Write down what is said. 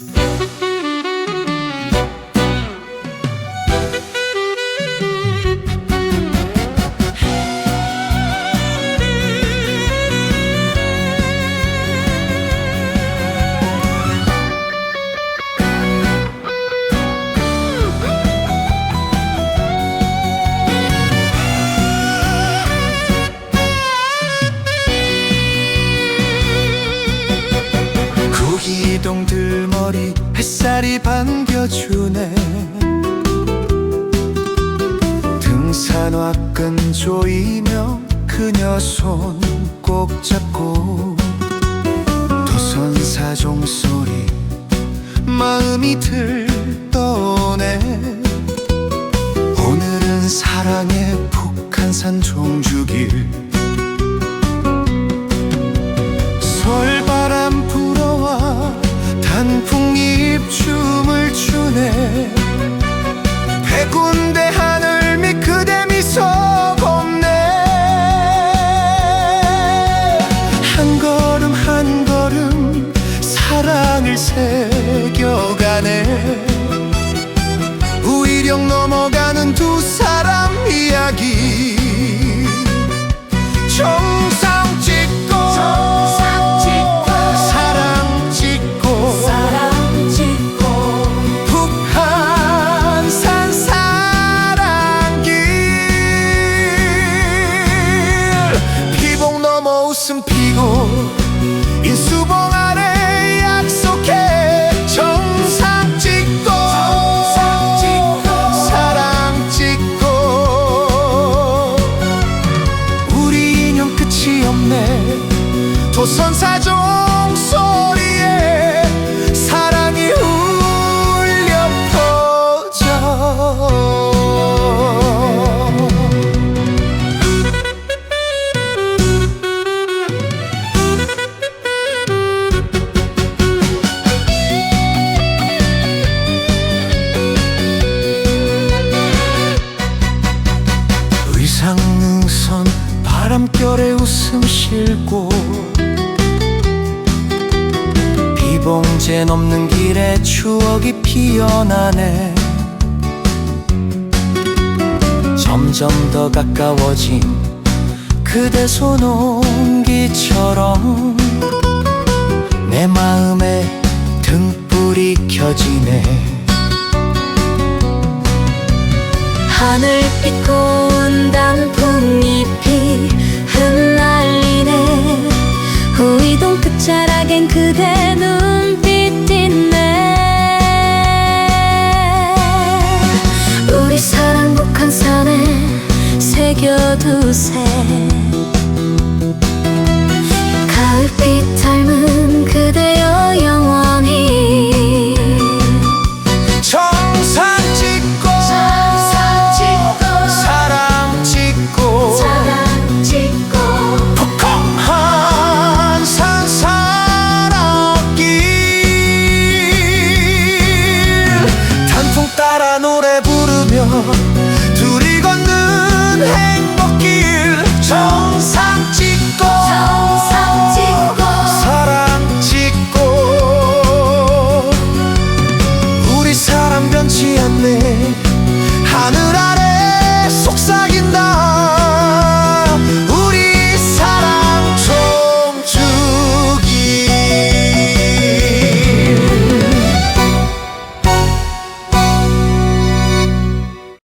Música 머리 햇살이 반겨주네. 등산화 끈 조이며 그녀 손 꼭 잡고 도선사 종 소리 마음이 들떠오네. 오늘은 사랑의 북한산 종주길 웃음 피고 인수봉 아래 약속해 정상 찍고 사랑 찍고 우리 인연 끝이 없네. 도선사종 싣고 비봉제 넘는 길에 추억이 피어나네. 점점 더 가까워진 그대 손온기처럼 내 마음에 등불이 켜지네. 하늘 빛 고운 단풍 자락엔 그대 눈빛 있네 우리 사랑 북한산에 새겨두세